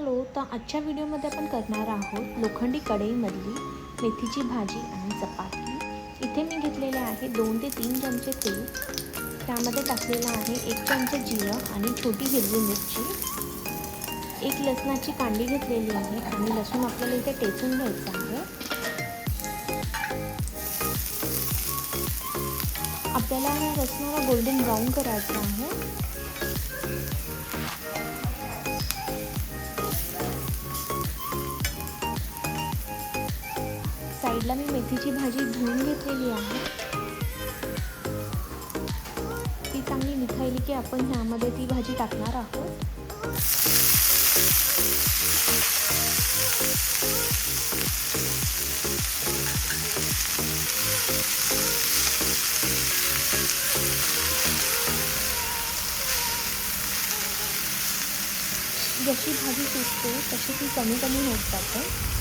Hello तर आजच्या व्हिडिओमध्ये आपण करणार आहोत लोखंडी कढईमधली मेथीची भाजी आणि चपाती. इथे मी घेतलेले आहे दोन ते तीन चमचे तेल. त्यामध्ये टाकलेलं आहे एक चमचे जिरं आणि छोटी हिरवी मिरची. एक लसणाची कांडी घेतलेली आहे आणि लसूण आपल्याला इथे टेचून घ्यायचं आहे. आपल्याला हा लसणाला गोल्डन ब्राऊन करायचा आहे. साईडला मी मेथीची भाजी धुवून घेतलेली आहे. ती चांगली निथायली की आपण ह्यामध्ये ती भाजी टाकणार आहोत. जशी भाजी सुटते तशी ती कमी कमी होत जाते.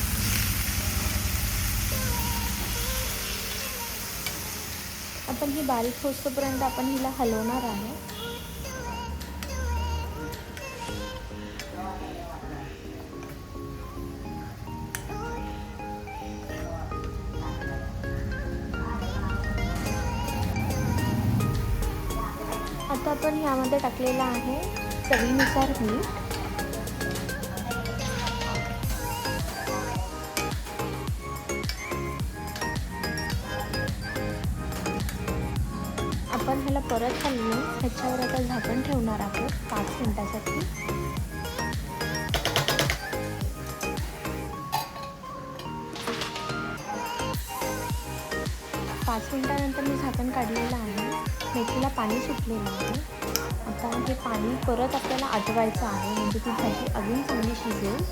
आपण ही बारीक होस्तोपर्यंत आपण हिला हलवणार आहे. आता आपण ह्यामध्ये टाकलेला आहे चवीनुसार मीठ. आपण परत हलवून ह्याच्यावर आता झाकण ठेवणार आहोत पाच मिनटासाठी. पाच मिनटानंतर मी झाकण काढलेलं आहे. मेथीला पाणी सुटलेलं आहे. आता हे पाणी परत आपल्याला आटवायचं आहे म्हणजे ती भाजी अजून चांगली शिजेल.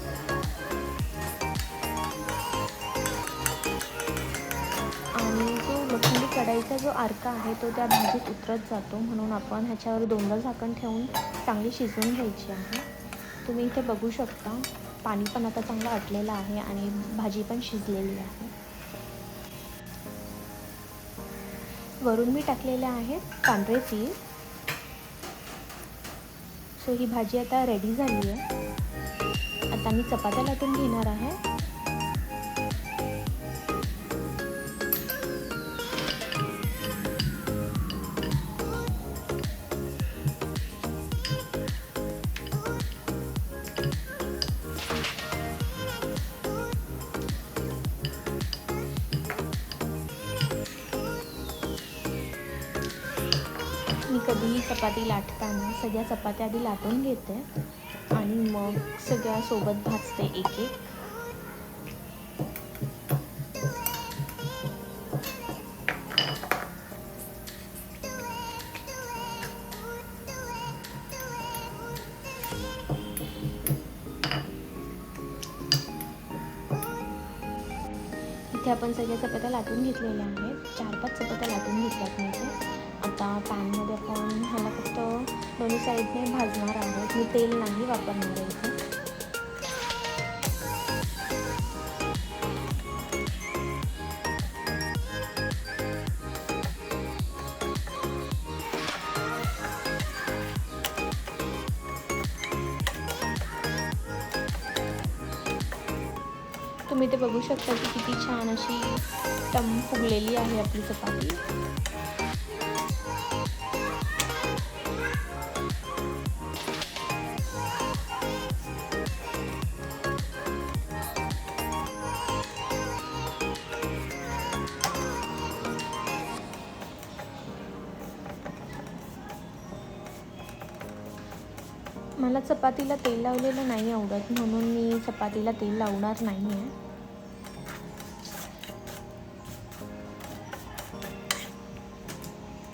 कढाईचा जो अर्का आहे तो त्या भाजीत उतरत जातो म्हणून आपण ह्याच्यावर दोनदा झाकण ठेवून चांगली शिजवून घ्यायची आहे. तुम्ही इथे बघू शकता पाणी पण आता चांगलं आटलेलं आहे आणि भाजी पण शिजलेली आहे. वरून मी टाकलेले आहेत पांढरे तीळ. सो ही भाजी आता रेडी झाली आहे. आता मी चपात्या लाटून घेणार आहे. मी कधीही चपाती लाटताना सगळ्या चपात्या आधी लाटून घेते आणि मग सगळ्या सोबत भाजते एक एक. इथे आपण सगळ्या चपात्या लाटून घेतलेल्या आहेत. चार पाच चपात्या लाटून घेतल्यात मी. दोन्ही साईडने भाजणार आहोत. मी तेल नाही वापरणार आहे तुम्ही ते बघू शकता की किती छान अशी टम फुगलेली आहे आपली चपाती. मला चपातीला तेल लावलेलं नाही आवडत म्हणून मी चपातीला तेल लावणार नाही आहे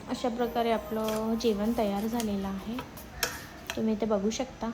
अशा प्रकारे आपलं जेवण तयार झालेलं आहे. तुम्ही ते बघू शकता.